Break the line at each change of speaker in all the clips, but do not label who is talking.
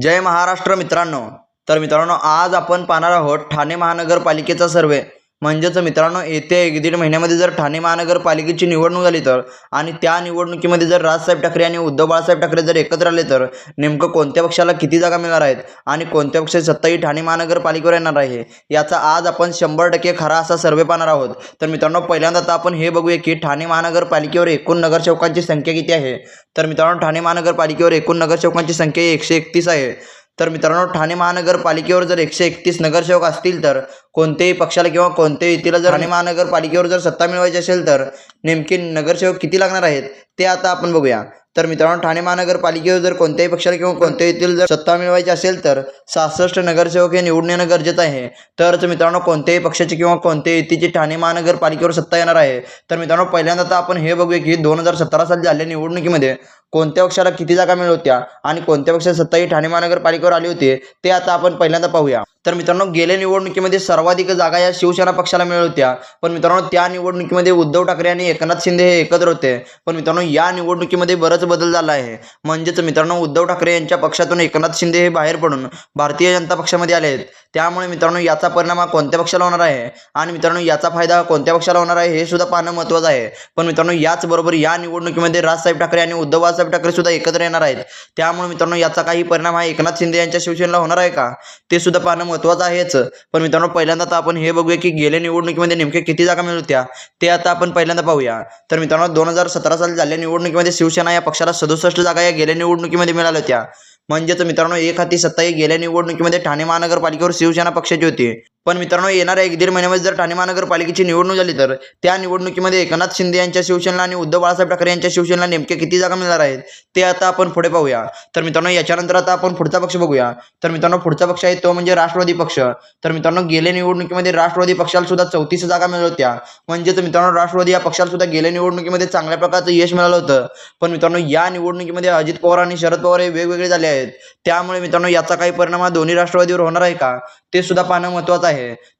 जय महाराष्ट्र मित्रांनो. तर मित्रांनो आज आपण पाहणार आहोत ठाणे महानगरपालिकेचा सर्वे. म्हणजेच मित्रांनो येत्या एक दीड महिन्यामध्ये जर ठाणे महानगरपालिकेची निवडणूक झाली तर आणि त्या निवडणुकीमध्ये जर राजसाहेब ठाकरे आणि उद्धव बाळासाहेब ठाकरे जर एकत्र आले तर नेमकं कोणत्या पक्षाला किती जागा मिळणार आहेत आणि कोणत्या पक्षाची सत्ता ही ठाणे महानगरपालिकेवर येणार आहे याचा आज आपण शंभर टक्के खरा असा सर्वे पाहणार आहोत. तर मित्रांनो पहिल्यांदा आता आपण हे बघूया की ठाणे महानगरपालिकेवर एकूण नगरसेवकांची संख्या किती आहे? तर मित्रांनो ठाणे महानगरपालिकेवर एकूण नगरसेवकांची संख्या ही एकशे एकतीस आहे. तर मित्रांनो ठाणे महानगरपालिकेवर जर एकशे एकतीस नगरसेवक असतील तर कोणत्याही पक्षाला किंवा कोणत्याही युतीला जर ठाणे महानगरपालिकेवर जर सत्ता मिळवायची असेल तर नेमके नगरसेवक किती लागणार आहेत ते आता आपण बघूया. तर मित्रांनो ठाणे महानगरपालिकेवर जर कोणत्याही पक्षाला किंवा कोणत्याही युतीला जर सत्ता मिळवायची असेल तर सहासष्ट नगरसेवक हे निवडून येणं गरजेचं आहे. तरच मित्रांनो कोणत्याही पक्षाची किंवा कोणत्याही युतीची ठाणे महानगरपालिकेवर सत्ता येणार आहे. तर मित्रांनो पहिल्यांदा आता आपण हे बघूया की दोन हजार सतरा साली झालेल्या निवडणुकीमध्ये कोणत्या पक्षाला किती जागा मिळवत्या आणि कोणत्या पक्षात सत्ता ही ठाणे महानगरपालिकेवर आली होती ते आता आपण पहिल्यांदा पाहूया. तर मित्रांनो गेल्या निवडणुकीमध्ये सर्वाधिक जागा या शिवसेना पक्षाला मिळत होत्या. पण मित्रांनो त्या निवडणुकीमध्ये उद्धव ठाकरे आणि एकनाथ शिंदे हे एकत्र होते. पण मित्रांनो या निवडणुकीमध्ये बरंच बदल झाला आहे. म्हणजेच मित्रांनो उद्धव ठाकरे यांच्या पक्षातून एकनाथ शिंदे हे बाहेर पडून भारतीय जनता पक्षामध्ये आले आहेत. त्यामुळे मित्रांनो याचा परिणाम हा कोणत्या पक्षाला होणार आहे? आणि मित्रांनो याचा फायदा कोणत्या पक्षाला होणार आहे हे सुद्धा पाहणं महत्त्वाचं आहे. पण मित्रांनो याचबरोबर या निवडणुकीमध्ये राजसाहेब ठाकरे आणि उद्धव बाळासाहेब ठाकरे सुद्धा एकत्र येणार आहेत. त्यामुळे मित्रांनो याचा काही परिणाम हा एकनाथ शिंदे यांच्या शिवसेनेला होणार आहे का? ते सुद्धा पाहणं महत्त्वाचं आहेच. पण मित्रांनो पहिल्यांदा तर आपण हे बघूया की गेल्या निवडणुकीमध्ये नेमके किती जागा मिळत होत्या ते आता आपण पहिल्यांदा पाहूया. तर मित्रांनो दोन हजार सतरा साली झालेल्या निवडणुकीमध्ये शिवसेना या पक्षाला सदुसष्ट जागा या गेल्या निवडणुकीमध्ये मिळाल्या होत्या. म्हणजेच मित्रांनो एक हाती सत्ता ही गेल्या निवडणुकीमध्ये ठाणे महानगरपालिकेवर शिवसेना पक्षाची होती. पण मित्रांनो येणाऱ्या एक दीड महिन्यामध्ये जर ठाणे महानगरपालिकेची निवडणूक झाली तर त्या निवडणुकीमध्ये एकनाथ शिंदे यांच्या शिवसेनेला आणि उद्धव बाळासाहेब ठाकरे यांच्या शिवसेनेला नेमके किती जागा मिळणार आहेत ते आता आपण पुढे पाहूया. तर मित्रांनो याच्यानंतर आता आपण पुढचा पक्ष बघूया. तर मित्रांनो पुढचा पक्ष आहे तो म्हणजे राष्ट्रवादी पक्ष. तर मित्रांनो गेल्या निवडणुकीमध्ये राष्ट्रवादी पक्षाला सुद्धा चौतीस जागा मिळत होत्या. म्हणजेच मित्रांनो राष्ट्रवादी या पक्षाला सुद्धा गेल्या निवडणुकीमध्ये चांगल्या प्रकारचं यश मिळालं होतं. पण मित्रांनो या निवडणुकीमध्ये अजित पवार आणि शरद पवार हे वेगवेगळे झाले आहेत. त्यामुळे मित्रांनो याचा काही परिणाम हा दोन्ही राष्ट्रवादीवर होणार आहे का? ते सुद्धा पाहणं महत्त्वाचं आहे.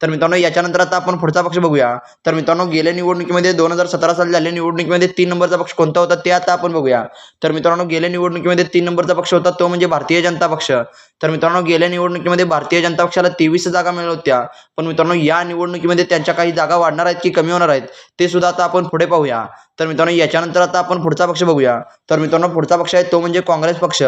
तर मित्रांनो याच्यानंतर आता आपण पुढचा पक्ष बघूया. तर मित्रांनो गेल्या निवडणुकीमध्ये दोन हजार सतरा साली झालेल्या निवडणुकीमध्ये तीन नंबरचा पक्ष कोणता होता ते आता आपण बघूया. तर मित्रांनो गेल्या निवडणुकीमध्ये तीन नंबरचा पक्ष होता तो म्हणजे भारतीय जनता पक्ष. तर मित्रांनो गेल्या निवडणुकीमध्ये भारतीय जनता पक्षाला तेवीस जागा मिळत होत्या. पण मित्रांनो या निवडणुकीमध्ये त्यांच्या काही जागा वाढणार आहेत की कमी होणार आहेत ते सुद्धा आता आपण पुढे पाहूया. तर मित्रांनो याच्यानंतर आता आपण पुढचा पक्ष बघूया. तर मित्रांनो पुढचा पक्ष आहे तो म्हणजे काँग्रेस पक्ष.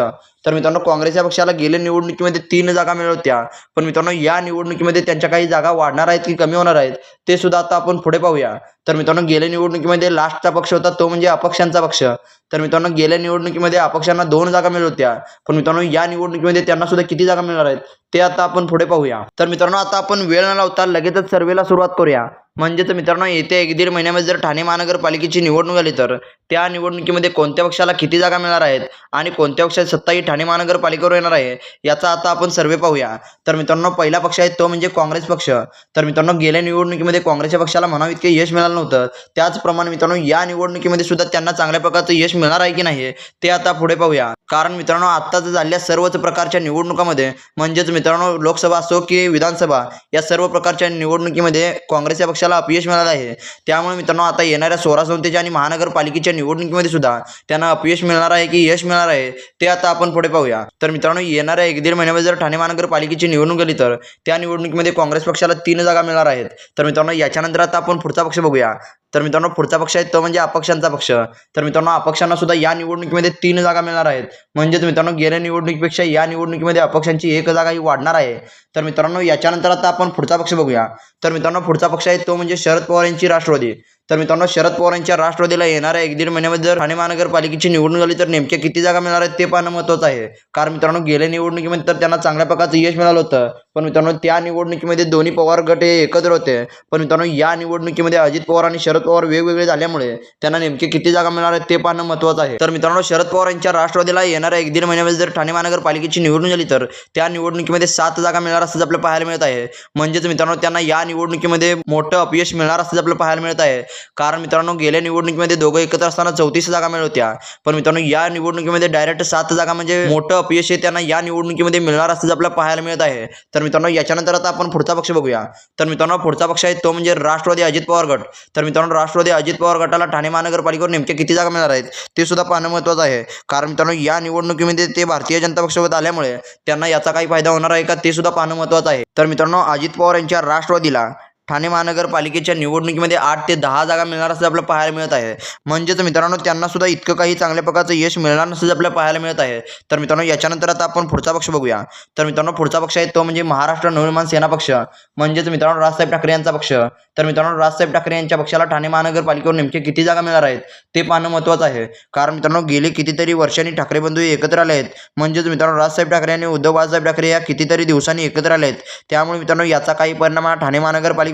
तर मित्रांनो काँग्रेस या पक्षाला गेल्या निवडणुकीमध्ये तीन जागा मिळत होत्या. पण मित्रांनो या निवडणुकीमध्ये त्यांच्या काही जागा वाढणार आहेत की कमी होणार आहेत ते सुद्धा आता आपण पुढे पाहूया. तर मित्रांनो गेल्या निवडणुकीमध्ये लास्टचा पक्ष होता तो म्हणजे अपक्षांचा पक्ष. तर मित्रांनो गेल्या निवडणुकीमध्ये अपक्षांना दोन जागा मिळत होत्या. पण मित्रांनो या निवडणुकीमध्ये त्यांना सुद्धा किती जागा मिळणार आहेत ते आता आपण पुढे पाहूया. तर मित्रांनो आता आपण वेळ न लावता लगेचच सर्वेला सुरुवात करूया. म्हणजेच मित्रांनो येत्या एक दीड महिन्यामध्ये जर ठाणे महानगरपालिकेची निवडणूक आली तर त्या निवडणुकीमध्ये कोणत्या पक्षाला किती जागा मिळणार आहेत आणि कोणत्या पक्षाची सत्ता ही ठाणे महानगरपालिकेवर येणार आहे याचा आता आपण सर्वे पाहूया. तर मित्रांनो पहिला पक्ष आहे तो म्हणजे काँग्रेस पक्ष. तर मित्रांनो गेल्या निवडणुकीमध्ये काँग्रेसच्या पक्षाला म्हणावं इतके यश मिळालं नव्हतं. त्याचप्रमाणे मित्रांनो या निवडणुकीमध्ये सुद्धा त्यांना चांगल्या प्रकारचं यश मिळणार आहे की नाही ते आता पुढे पाहूया. कारण मित्रांनो आत्ताच झालेल्या सर्वच प्रकारच्या निवडणुकामध्ये म्हणजेच मित्रांनो लोकसभा असो की विधानसभा या सर्व प्रकारच्या निवडणुकीमध्ये काँग्रेस या पक्षाला अपयश मिळालं आहे. त्यामुळे मित्रांनो आता येणाऱ्या सोळा संस्थेच्या आणि महानगरपालिकेच्या निवडणुकीमध्ये सुद्धा त्यांना अपयश मिळणार आहे की यश मिळणार आहे ते आता आपण पुढे पाहूया. तर मित्रांनो येणाऱ्या एक दीड महिन्यामध्ये जर ठाणे महानगरपालिकेची निवडणूक आली तर त्या निवडणुकीमध्ये काँग्रेस पक्षाला तीन जागा मिळणार आहेत. तर मित्रांनो याच्यानंतर आता आपण पुढचा पक्ष बघूया. तर मित्रांनो पुढचा पक्ष आहे तो म्हणजे अपक्षांचा पक्ष. तर मित्रांनो अपक्षांना सुद्धा या निवडणुकीमध्ये तीन जागा मिळणार आहेत. म्हणजेच मित्रांनो गेल्या निवडणुकीपेक्षा या निवडणुकीमध्ये अपक्षांची एक जागा ही वाढणार आहे. तर मित्रांनो याच्यानंतर आता आपण पुढचा पक्ष बघूया. तर मित्रांनो पुढचा पक्ष आहे तो म्हणजे शरद पवार यांची राष्ट्रवादी. तर मित्रांनो शरद पवार यांच्या राष्ट्रवादीला येणाऱ्या एक दीड महिन्यामध्ये जर ठाणे महानगरपालिकेची निवडणूक झाली तर नेमक्या किती जागा मिळणार आहेत ते पाहणं महत्त्वाचं आहे. कारण मित्रांनो गेल्या निवडणुकीमध्ये तर त्यांना चांगल्या प्रकारचं यश मिळालं होतं. पण मित्रांनो त्या निवडणुकीमध्ये दोन्ही पवार गट हे एकत्र होते. पण मित्रांनो या निवडणुकीमध्ये अजित पवार आणि शरद पवार वेगवेगळे झाल्यामुळे त्यांना नेमके किती जागा मिळणार आहेत ते पाहणं महत्त्वाचं आहे. तर मित्रांनो शरद पवार यांच्या राष्ट्रवादीला येणाऱ्या एक दीड महिन्यामध्ये जर ठाणे महानगरपालिकेची निवडणूक झाली तर त्या निवडणुकीमध्ये सात जागा मिळणार असं आपल्याला पाहायला मिळत आहे. म्हणजेच मित्रांनो त्यांना या निवडणुकीमध्ये मोठं अपयश मिळणार असं आपल्याला पाहायला मिळत आहे. कारण मित्रांनो गेल्या निवडणुकीमध्ये दोघं एकत्र असताना चौतीस जागा मिळवत्या पण मित्रांनो या निवडणुकीमध्ये डायरेक्ट सात जागा म्हणजे मोठं अपयश हे त्यांना या निवडणुकीमध्ये मिळणार असल्याचं आपल्याला पाहायला मिळत आहे. तर मित्रांनो याच्यानंतर आता आपण पुढचा पक्ष बघूया. तर मित्रांनो पुढचा पक्ष आहे तो म्हणजे राष्ट्रवादी अजित पवार गट. तर मित्रांनो राष्ट्रवादी अजित पवार गटाला ठाणे महानगरपालिकेवर नेमक्या किती जागा मिळणार आहेत ते सुद्धा पाहणं महत्त्वाचं आहे. कारण मित्रांनो या निवडणुकीमध्ये ते भारतीय जनता पक्षासोबत आल्यामुळे त्यांना याचा काही फायदा होणार आहे का ते सुद्धा पाहणं महत्त्वाचं आहे. तर मित्रांनो अजित पवार यांच्या राष्ट्रवादीला ठाणे महानगरपालिकेच्या निवडणुकीमध्ये आठ ते दहा जागा मिळणार असं आपल्याला पाहायला मिळत आहे. म्हणजेच मित्रांनो त्यांना सुद्धा इतकं काही चांगल्या प्रकारचं यश मिळणार नसल्याचं आपल्याला पाहायला मिळत आहे. तर मित्रांनो याच्यानंतर आता आपण पुढचा पक्ष बघूया. तर मित्रांनो पुढचा पक्ष आहे तो म्हणजे महाराष्ट्र नवनिर्माण सेना पक्ष. म्हणजेच मित्रांनो राजसाहेब ठाकरे यांचा पक्ष. तर मित्रांनो राजसाहेब ठाकरे यांच्या पक्षाला ठाणे महानगरपालिकेवर नेमके किती जागा मिळणार आहेत ते पाहणं महत्त्वाचं आहे. कारण मित्रांनो गेले कितीतरी वर्षांनी ठाकरे बंधू एकत्र आले आहेत. म्हणजेच मित्रांनो राजसाहेब ठाकरे आणि उद्धव बाळासाहेब ठाकरे या कितीतरी दिवसांनी एकत्र आले आहेत. त्यामुळे मित्रांनो याचा काही परिणाम हा ठाणे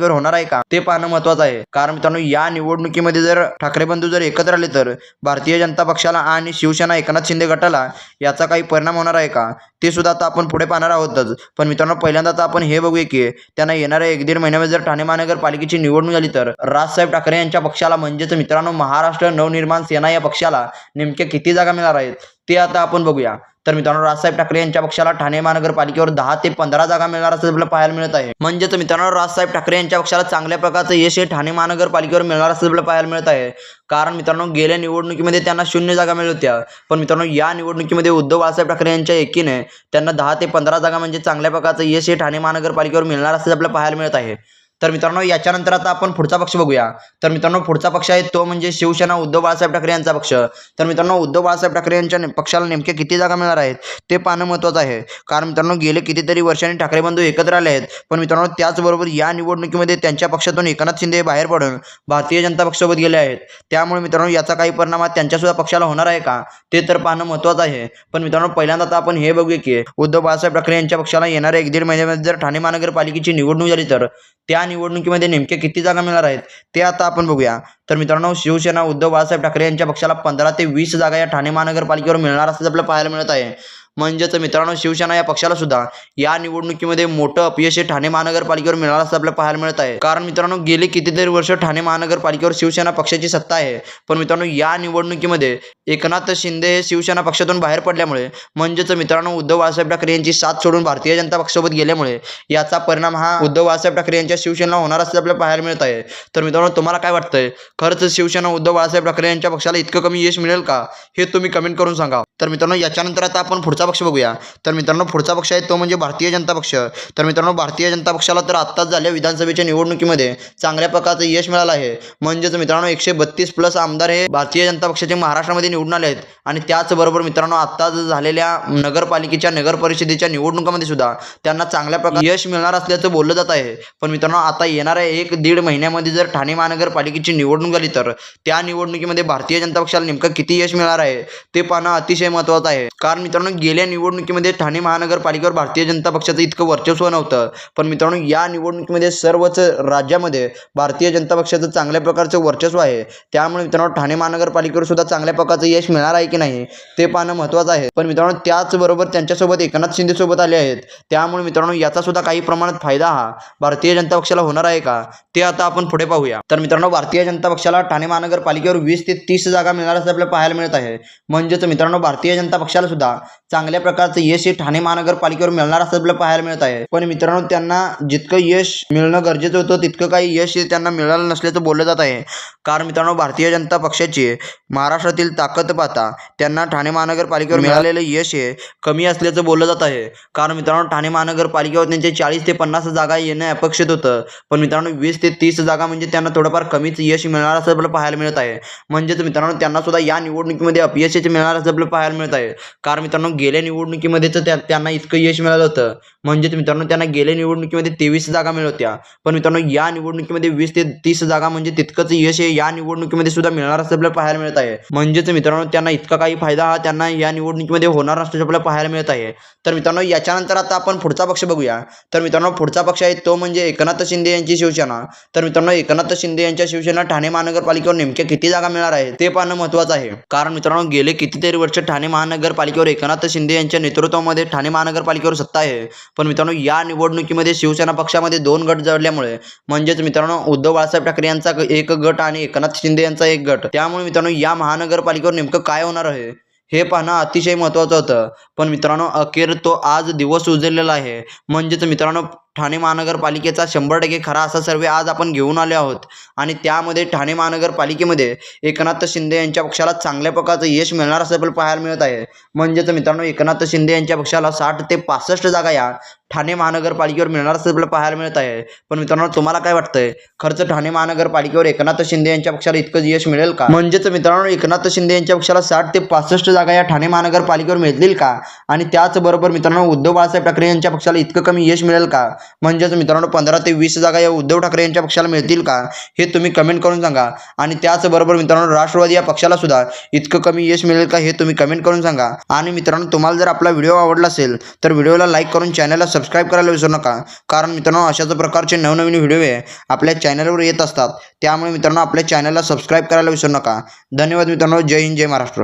महानगरपालिकेवर होणार आहे का? ते पाहणं महत्वाचं आहे. कारण मित्रांनो या निवडणुकीमध्ये जर ठाकरे बंधू जर एकत्र आले तर भारतीय जनता पक्षाला आणि शिवसेना एकनाथ शिंदे गटाला याचा काही परिणाम होणार आहे का? ते सुद्धा आता आपण पुढे पाहणार आहोतच. पण मित्रांनो पहिल्यांदा आता आपण हे बघूया की त्यांना येणाऱ्या एक दीड महिन्यामध्ये जर ठाणे महानगरपालिकेची निवडणूक झाली तर राजसाहेब ठाकरे यांच्या पक्षाला म्हणजेच मित्रांनो महाराष्ट्र नवनिर्माण सेना या पक्षाला नेमक्या किती जागा मिळणार आहेत ते आता आपण बघूया. तर मित्रांनो राजसाहेब ठाकरे यांच्या पक्षाला ठाणे महानगरपालिकेवर दहा ते पंधरा जागा मिळणार असं आपल्याला पाहायला मिळत आहे. म्हणजेच मित्रांनो राजसाहेब ठाकरे यांच्या पक्षाला चांगल्या प्रकारचं यश हे ठाणे महानगरपालिकेवर मिळणार असं आपल्याला पाहायला मिळत आहे. कारण मित्रांनो गेल्या निवडणुकीमध्ये त्यांना शून्य जागा मिळत होत्या. पण मित्रांनो या निवडणुकीमध्ये उद्धव बाळासाहेब ठाकरे यांच्या एकीने त्यांना दहा ते पंधरा जागा म्हणजे चांगल्या प्रकारचं यश हे ठाणे महानगरपालिकेवर मिळणार असं आपल्याला पाहायला मिळत आहे. तर मित्रांनो याच्यानंतर आता आपण पुढचा पक्ष बघूया. तर मित्रांनो पुढचा पक्ष आहे तो म्हणजे शिवसेना उद्धव बाळासाहेब ठाकरे यांचा पक्ष. तर मित्रांनो उद्धव बाळासाहेब ठाकरे यांच्या पक्षाला नेमक्या किती जागा मिळणार आहेत ते पाहणं महत्त्वाचं आहे. कारण मित्रांनो गेले कितीतरी वर्षांनी ठाकरे बंधू एकत्र आले आहेत. पण मित्रांनो त्याचबरोबर या निवडणुकीमध्ये त्यांच्या पक्षातून एकनाथ शिंदे बाहेर पडून भारतीय जनता पक्षासोबत गेले आहेत. त्यामुळे मित्रांनो याचा काही परिणाम त्यांच्यासुद्धा पक्षाला होणार आहे का ते तर पाहणं महत्त्वाचं आहे. पण मित्रांनो पहिल्यांदा आता आपण हे बघूया की उद्धव बाळासाहेब ठाकरे यांच्या पक्षाला येणाऱ्या एक दीड महिन्यामध्ये जर ठाणे महानगरपालिकेची निवडणूक झाली तर त्या निवडणुकीमध्ये नेमके किती जागा मिळणार आहेत ते आता आपण बघूया. तर मित्रांनो शिवसेना उद्धव बाळासाहेब ठाकरे यांच्या पक्षाला पंधरा ते वीस जागा या ठाणे महानगरपालिकेवर मिळणार असल्याचं आपल्याला पाहायला मिळत आहे. म्हणजेच मित्रांनो शिवसेना या पक्षाला सुद्धा या निवडणुकीमध्ये मोठं अपयश हे ठाणे महानगरपालिकेवर मिळणार असं आपल्याला पाहायला मिळत आहे. कारण मित्रांनो गेले कितीतरी वर्ष ठाणे महानगरपालिकेवर शिवसेना पक्षाची सत्ता आहे. पण मित्रांनो या निवडणुकीमध्ये एकनाथ शिंदे हे शिवसेना पक्षातून बाहेर पडल्यामुळे म्हणजेच मित्रांनो उद्धव बाळासाहेब ठाकरे यांची साथ सोडून भारतीय जनता पक्षासोबत गेल्यामुळे याचा परिणाम हा उद्धव बाळासाहेब ठाकरे यांच्या शिवसेनेला होणार असल्या आपल्याला पाहायला मिळत आहे. तर मित्रांनो तुम्हाला काय वाटतंय? खरंच शिवसेना उद्धव बाळासाहेब ठाकरे यांच्या पक्षाला इतकं कमी यश मिळेल का? हे तुम्ही कमेंट करून सांगा. तर मित्रांनो याच्यानंतर आता आपण पुढचा पक्ष बघूया. तर मित्रांनो पुढचा पक्ष आहे तो म्हणजे भारतीय जनता पक्ष. तर मित्रांनो भारतीय जनता पक्षाला तर आत्ताच झाल्या विधानसभेच्या निवडणुकीमध्ये चांगल्या प्रकारचं यश मिळालं आहे. म्हणजेच मित्रांनो एकशे बत्तीस प्लस आमदार हे भारतीय जनता पक्षाचे महाराष्ट्रामध्ये निवडून आले आहेत आणि त्याचबरोबर मित्रांनो आत्ताच झालेल्या नगरपालिकेच्या नगर परिषदेच्या निवडणुकामध्ये सुद्धा त्यांना चांगल्या प्रकारे यश मिळणार असल्याचं बोललं जात आहे. पण मित्रांनो आता येणाऱ्या एक दीड महिन्यामध्ये जर ठाणे महानगरपालिकेची निवडणूक झाली तर त्या निवडणुकीमध्ये भारतीय जनता पक्षाला नेमकं किती यश मिळणार आहे ते पाहणं अतिशय महत्त्वाचं आहे. कारण मित्रांनो गेल्या निवडणुकीमध्ये ठाणे महानगरपालिकेवर भारतीय जनता पक्षाचं इतकं वर्चस्व नव्हतं. पण मित्रांनो या निवडणुकीमध्ये सर्वच राज्यामध्ये भारतीय जनता पक्षाचं चांगल्या प्रकारचं वर्चस्व आहे. त्यामुळे मित्रांनो ठाणे महानगरपालिकेवर सुद्धा चांगल्या प्रकारचं यश मिळणार आहे की नाही ते पाहणं महत्त्वाचं आहे पण मित्रांनो त्याचबरोबर त्यांच्यासोबत एकनाथ शिंदे सोबत आले आहेत. त्यामुळे मित्रांनो याचा सुद्धा काही प्रमाणात फायदा हा भारतीय जनता पक्षाला होणार आहे का ते आता आपण पुढे पाहूया. तर मित्रांनो भारतीय जनता पक्षाला ठाणे महानगरपालिकेवर वीस ते तीस जागा मिळणार असं आपल्याला पाहायला मिळत आहे. म्हणजेच मित्रांनो भारतीय जनता पक्षाला सुद्धा चांगल्या प्रकारचं यश हे ठाणे महानगरपालिकेवर मिळणार असं आपल्याला पाहायला मिळत आहे. पण मित्रांनो त्यांना जितकं यश मिळणं गरजेचं होतं तितकं काही यश हे त्यांना मिळालं नसल्याचं बोललं जात आहे. कारण मित्रांनो भारतीय जनता पक्षाची महाराष्ट्रातील ताकद पाहता त्यांना ठाणे महानगरपालिकेवर मिळालेलं यश हे कमी असल्याचं बोललं जात आहे. कारण मित्रांनो ठाणे महानगरपालिकेवर त्यांचे चाळीस ते पन्नास जागा येणं अपेक्षित होतं. पण मित्रांनो वीस ते तीस जागा म्हणजे त्यांना थोडंफार कमीच यश मिळणार असं आपल्याला पाहायला मिळत आहे. म्हणजेच मित्रांनो त्यांना सुद्धा या निवडणुकीमध्ये अपयशच मिळणार असं आपल्याला पाहायला मिळत आहे. कारण मित्रांनो गेल्या निवडणुकीमध्ये तर त्या त्यांना इतकं यश मिळालं होतं. म्हणजेच मित्रांनो त्यांना गेल्या निवडणुकीमध्ये तेवीस जागा मिळत होत्या. पण मित्रांनो या निवडणुकीमध्ये वीस ते तीस जागा म्हणजे तितकंच यश हे या निवडणुकीमध्ये सुद्धा मिळणार असं आपल्याला पाहायला मिळत आहे. म्हणजेच मित्रांनो त्यांना इतका काही फायदा हा त्यांना या निवडणुकीमध्ये होणार नसल्याचे आपल्याला पाहायला मिळत आहे. तर मित्रांनो याच्यानंतर आता आपण पुढचा पक्ष बघूया. तर मित्रांनो पुढचा पक्ष आहे तो म्हणजे एकनाथ शिंदे यांची शिवसेना. तर मित्रांनो एकनाथ शिंदे यांच्या शिवसेना ठाणे महानगरपालिकेवर नेमक्या किती जागा मिळणार आहे ते पाहणं महत्त्वाचं आहे. कारण मित्रांनो गेले कितीतरी वर्ष ठाणे महानगरपालिकेवर एकनाथ शिंदे यांच्या नेतृत्वामध्ये ठाणे महानगरपालिकेवर सत्ता आहे. पण मित्रांनो या निवडणुकीमध्ये शिवसेना पक्षामध्ये दोन गट जडल्यामुळे म्हणजेच मित्रांनो उद्धव बाळासाहेब ठाकरे यांचा एक गट आणि एकनाथ शिंदे यांचा एक गट. त्यामुळे मित्रांनो या महानगरपालिकेवर नेमकं काय होणार आहे हे पाहणं अतिशय महत्त्वाचं होतं. पण मित्रांनो अखेर तो आज दिवस उजळलेला आहे. म्हणजेच मित्रांनो ठाणे महानगरपालिकेचा शंभर टक्के खरा असा सर्वे आज आपण घेऊन आले आहोत. आणि त्यामध्ये ठाणे महानगरपालिकेमध्ये एकनाथ शिंदे यांच्या पक्षाला चांगल्या प्रकारचं यश मिळणार असं आपल्याला पाहायला मिळत आहे. म्हणजेच मित्रांनो एकनाथ शिंदे यांच्या पक्षाला साठ ते पासष्ट जागा या ठाणे महानगरपालिकेवर मिळणार असं आपल्याला पाहायला मिळत आहे. पण मित्रांनो तुम्हाला काय वाटतंय? खर्च ठाणे महानगरपालिकेवर एकनाथ शिंदे यांच्या पक्षाला इतकं यश मिळेल का? म्हणजेच मित्रांनो एकनाथ शिंदे यांच्या पक्षाला साठ ते पासष्ट जागा या ठाणे महानगरपालिकेवर मिळतील का? आणि त्याचबरोबर मित्रांनो उद्धव बाळासाहेब ठाकरे यांच्या पक्षाला इतकं कमी यश मिळेल का? म्हणजेच मित्रांनो पंधरा ते वीस जागा या उद्धव ठाकरे यांच्या पक्षाला मिळतील का? हे तुम्ही कमेंट करून सांगा. आणि त्याचबरोबर मित्रांनो राष्ट्रवादी या पक्षाला सुद्धा इतकं कमी यश मिळेल का हे तुम्ही कमेंट करून सांगा. आणि मित्रांनो तुम्हाला जर आपला व्हिडिओ आवडला असेल तर व्हिडिओला लाईक करून चॅनलला सबस्क्राईब करायला विसरू नका. कारण मित्रांनो अशाच प्रकारचे नवनवीन व्हिडिओ आहे आपल्या चॅनलवर येत असतात. त्यामुळे मित्रांनो आपल्या चॅनलला सबस्क्राईब करायला विसरू नका. धन्यवाद मित्रांनो. जय हिंद जय महाराष्ट्र.